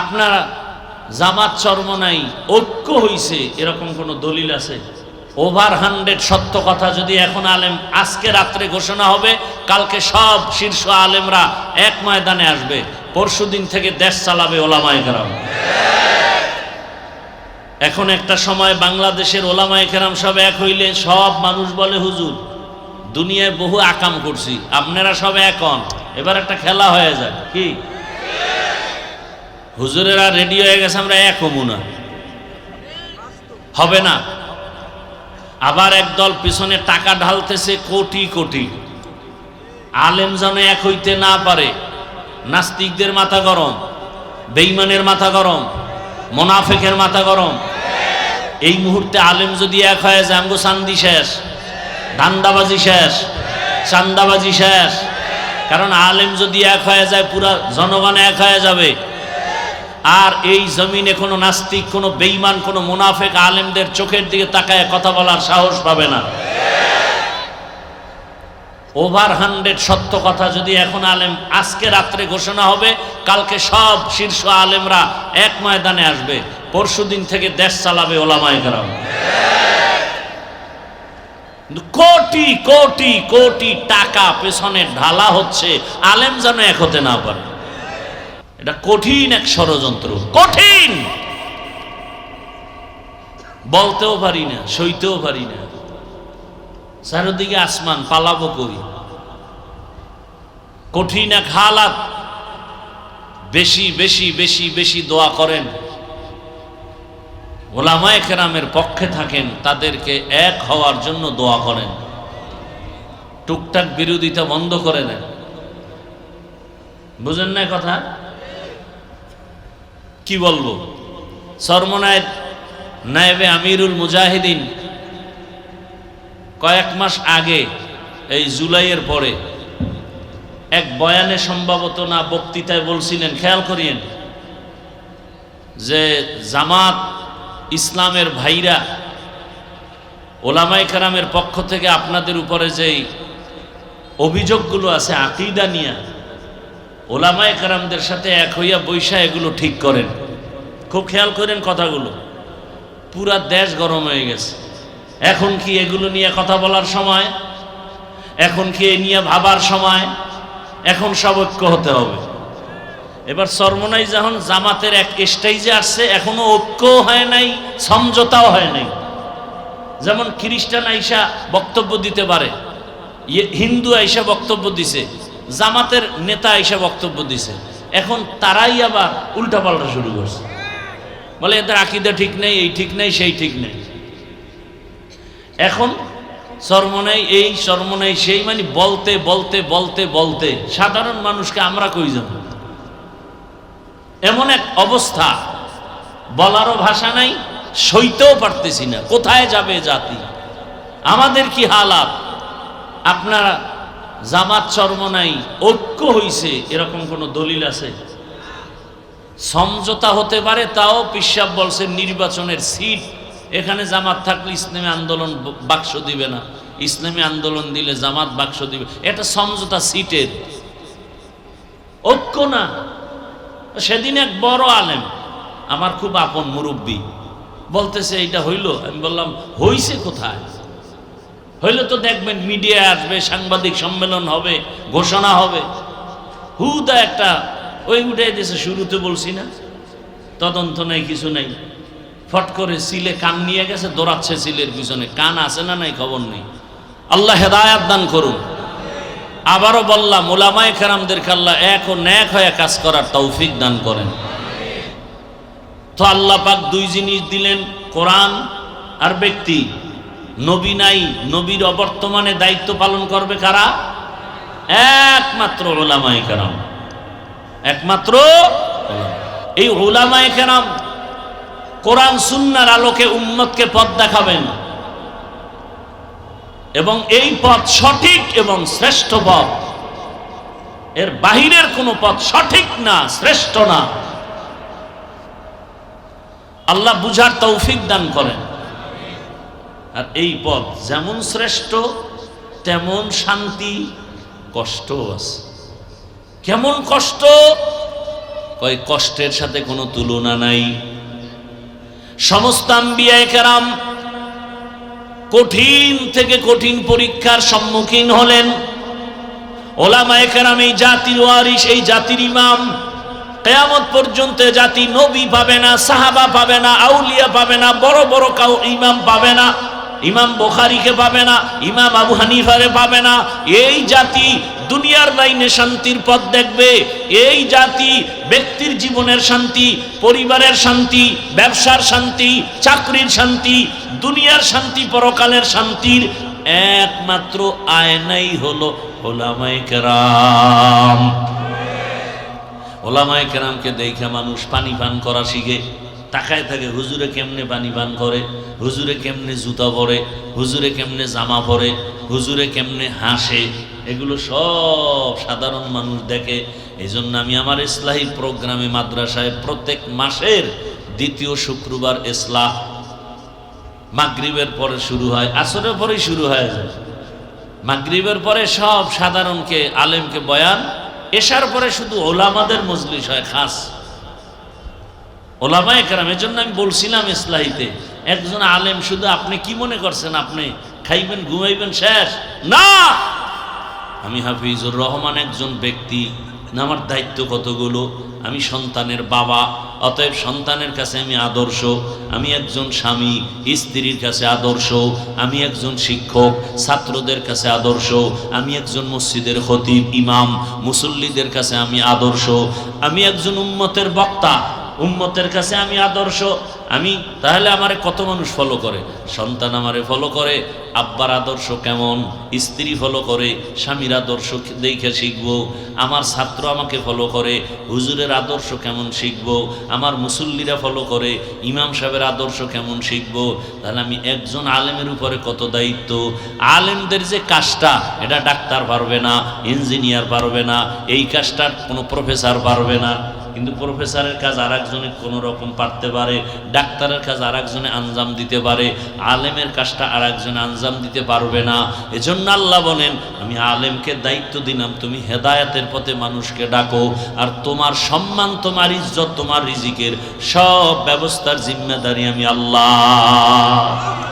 আপনারা জামাত চর্ম নাই ঐক্য হইছে, এরকম কোন দলিল আছে? ওভার হান্ড্রেড সত্য কথা যদি এখন আলেম আজকে রাত্রে ঘোষণা হবে, কালকে সব শীর্ষ আলেমরা এক ময়দানে আসবে। পরশু দিন থেকে দেশ চালাবে ওলামায় কেরাম। এখন একটা সময় বাংলাদেশের ওলামায় কেরাম সব এক হইলে সব মানুষ বলে, হুজুর, দুনিয়ায় বহু আকাম করছি, আপনারা সব এক হন। এবার একটা খেলা হয়ে যায়। কি? হুজুরেরা রেডি হয়ে গেছে, আমরা এক হব না। হবে না। আবার একদল পিছনে টাকা ঢালতেছে কোটি কোটি। আলেম যেন এক হইতে না পারে। নাস্তিকদের মাথা গরম বেইমানের মাথা গরম, মোনাফেকের মাথা গরম। এই মুহূর্তে আলেম যদি এক হয়ে যায়, আমগো চান্দি শেষ, ধান্দাবাজি শেষ, চান্দাবাজি শেষ। কারণ আলেম যদি এক হয়ে যায়, পুরা জনগণ এক হয়ে যাবে। আর এই জমিনে কোনো নাস্তিক, কোনো বেইমান কোনো মুনাফেক আলেমদের চোখের দিকে তাকায় কথা বলার সাহস পাবে না। ওভার হান্ড্রেড সত্য কথা যদি এখন আলেম আজকে রাত্রে ঘোষণা হবে, কালকে সব শীর্ষ আলেমরা এক ময়দানে আসবে। পরশু দিন থেকে দেশ চালাবে ওলামায় কিন্তু কোটি কোটি কোটি টাকা পেছনে ঢালা হচ্ছে, আলেম যেন এক হতে না পারে। এটা কঠিন এক ষড়যন্ত্র। কঠিন! বলতেও পারি না, সইতেও পারি না। চারিদিকে আসমান, পালাবো করি কঠিন এক হালাত। বেশি বেশি বেশি বেশি দোয়া করেন। ওলামায় কেরামের পক্ষে থাকেন, তাদেরকে এক হওয়ার জন্য দোয়া করেন। টুকটাক বিরোধিতা বন্ধ করে দেন। বুঝেন না কথা? কি বলব? সরমনায়ের নায়েবে আমিরুল মুজাহিদিন কয়েক মাস আগে, এই জুলাইয়ের পরে, এক বয়ানে সম্ভবত না বক্তৃতায় বলছিলেন, খেয়াল করিয়েন, যে জামাত ইসলামের ভাইরা ওলামাই কারামের পক্ষ থেকে আপনাদের উপরে যেই অভিযোগগুলো আছে, আকিদা নিয়া ওলামায় কারামদের সাথে এক হইয়া বৈশা এগুলো ঠিক করেন। খুব খেয়াল করেন কথাগুলো। পুরা দেশ গরম হয়ে গেছে। এখন কি এগুলো নিয়ে কথা বলার সময়? এখন কি এ নিয়ে ভাবার সময়? এখন সব ঐক্য হতে হবে। এবার সর্বনাই যখন জামাতের এক স্টেজে আসছে, এখনও ঐক্যও হয় নাই, সমঝোতাও হয় নাই। যেমন খ্রিস্টান আইসা বক্তব্য দিতে পারে, ইয়ে- হিন্দু আইসা বক্তব্য দিছে জামাতের নেতা এসে বক্তব্য দিছে। এখন তারাই আবার উল্টাপাল্টা শুরু করছে। বলে, এদের আকিদা ঠিক নেই, এই ঠিক নেই, সেই ঠিক নেই। এখন সর্বনাই এই সর্বনাই সেই মানে বলতে বলতে বলতে বলতে, সাধারণ মানুষকে আমরা কই যাব? এমন এক অবস্থা, বলারও ভাষা নাই, সইতেও পারতেছি না, কোথায় যাবে জাতি? আমাদের কি হালাত? আপনারা জামাত চর্ম নাই ঐক্য হইছে, এরকম কোনো দলিল আছে? সমঝোতা হতে পারে, তাও পিসাব বলছে নির্বাচনের সিট। এখানে জামাত থাকলে ইসলামী আন্দোলন বাক্স দিবে না। ইসলামী আন্দোলন দিলে জামাত বাক্স দিবে। এটা সমঝোতা সিটের। ঐক্য না। সেদিন এক বড় আলেম, আমার খুব আপন মুরব্বী, বলতেছে, এইটা হইল? আমি বললাম, হইছে কোথায়? হইলে তো দেখবেন মিডিয়া আসবে, সাংবাদিক সম্মেলন হবে, ঘোষণা হবে। হুদা একটা, ওই উঠে দিয়েছে শুরুতে বলছি না। তদন্ত নেই, কিছু নেই। ফট করে সিলে কান নিয়ে গেছে, দৌড়াচ্ছে সিলের পিছনে। কান আছে না নাই, খবর নেই। আল্লাহ হেদায়াত দান করুন। আবারও বললাম, ওলামায় খেরামদেরকে আল্লাহ এক ও ন্যাক হয়ে কাজ করার তৌফিক দান করেন। তো আল্লাহ পাক দুই জিনিস দিলেন, কোরআন আর ব্যক্তি। নবী নাই, নবীর অবর্তমানে দায়িত্ব পালন করবে কারা? একমাত্র ওলামায় কেরাম। একমাত্র এই ওলামায় কেরাম কোরআন সুন্নার আলোকে উম্মতকে পথ দেখাবেন। এবং এই পথ সঠিক এবং শ্রেষ্ঠ পথ। এর বাহিরের কোনো পথ সঠিক না, শ্রেষ্ঠ না। আল্লাহ বুঝার তৌফিক দান করেন। আর এই পথ যেমন শ্রেষ্ঠ, তেমন শান্তি কষ্ট আছে। কেমন কষ্ট? ওই কষ্টের সাথে কোনো তুলনা নাই। সমস্ত আম্বিয়ায় কঠিন থেকে কঠিন পরীক্ষার সম্মুখীন হলেন। ওলামায়ে কেরাম এই জাতির ওয়ারিস এই জাতির ইমাম, কেয়ামত পর্যন্ত জাতি নবী পাবে না, সাহাবা পাবে না, আউলিয়া পাবে না, বড় বড় কাউ ইমাম পাবে না। ইমাম বোখারিকে পাবে না, ইমাম আবু হানিফারে পাবে না। এই জাতি দুনিয়ার লাইনে শান্তির পথ দেখবে। এই জাতি ব্যক্তির জীবনের শান্তি, পরিবারের শান্তি, ব্যবসার শান্তি, চাকরির শান্তি, দুনিয়ার শান্তি, পরকালের শান্তির একমাত্র আয়নাই হলো ওলামায়ে কেরাম। ওলামায়ে কেরামকে দেখে মানুষ পানি পান করা শিখে। তাকায় থাকে, হুজুরে কেমনে পানি পান করে? হুজুরে কেমনে জুতা পরে? হুজুরে কেমনে জামা পরে? হুজুরে কেমনে হাসে? এগুলো সব সাধারণ মানুষ দেখে। এই জন্য আমি আমার ইসলাহী প্রোগ্রামে মাদ্রাসায় প্রত্যেক মাসের দ্বিতীয় শুক্রবার ইসলাহ। মাগরিবের পরে শুরু হয়, আসরের পরেই শুরু হয়ে যায়। মাগরিবের পরে সব সাধারণকে, আলেমকে বয়ান এসার পরে শুধু ওলামাদের মজলিস হয়, খাস। ওলামা একরাম এজন্য আমি বলছিলাম ইসলাহিতে একজন আলেম শুধু আপনি কি মনে করছেন আপনি? খাইবেন, ঘুমাইবেন, শেষ? না! আমি হাফিজুর রহমান একজন ব্যক্তি, না আমার দায়িত্ব কতগুলো? আমি সন্তানের বাবা, অতএব সন্তানের কাছে আমি আদর্শ, আমি একজন স্বামী, স্ত্রীর কাছে আদর্শ, আমি একজন শিক্ষক, ছাত্রদের কাছে আদর্শ, আমি একজন মসজিদের খতিব, ইমাম, মুসল্লিদের কাছে আমি আদর্শ, আমি একজন উম্মতের বক্তা। উম্মতের কাছে আমি আদর্শ, আমি, তাহলে আমারে কত মানুষ ফলো করে? সন্তান আমারে ফলো করে, আব্বার আদর্শ কেমন? স্ত্রী ফলো করে, স্বামীর আদর্শ দেখে শিখব। আমার ছাত্র আমাকে ফলো করে, হুজুরের আদর্শ কেমন শিখব? আমার মুসল্লিরা ফলো করে, ইমাম সাহেবের আদর্শ কেমন শিখব? তাহলে আমি একজন আলেমের উপরে কত দায়িত্ব? আলেমদের যে কাজটা, এটা ডাক্তার পারবে না, ইঞ্জিনিয়ার পারবে না, এই কাজটা কোনো প্রফেসর পারবে না। কিন্তু প্রফেসরের কাজ আর একজনে কোনো রকম পারতে পারে, ডাক্তারের কাজ আর একজনে আঞ্জাম দিতে পারে, আলেমের কাজটা আর একজনে আঞ্জাম দিতে পারবে না। এজন্য আল্লাহ বলেন, আমি আলেমকে দায়িত্ব দিলাম, তুমি হেদায়েতের পথে মানুষকে ডাকো, আর তোমার সম্মান, তোমার ইজ্জত, তোমার রিজিকের সব ব্যবস্থার জিম্মেদারি আমি আল্লাহ।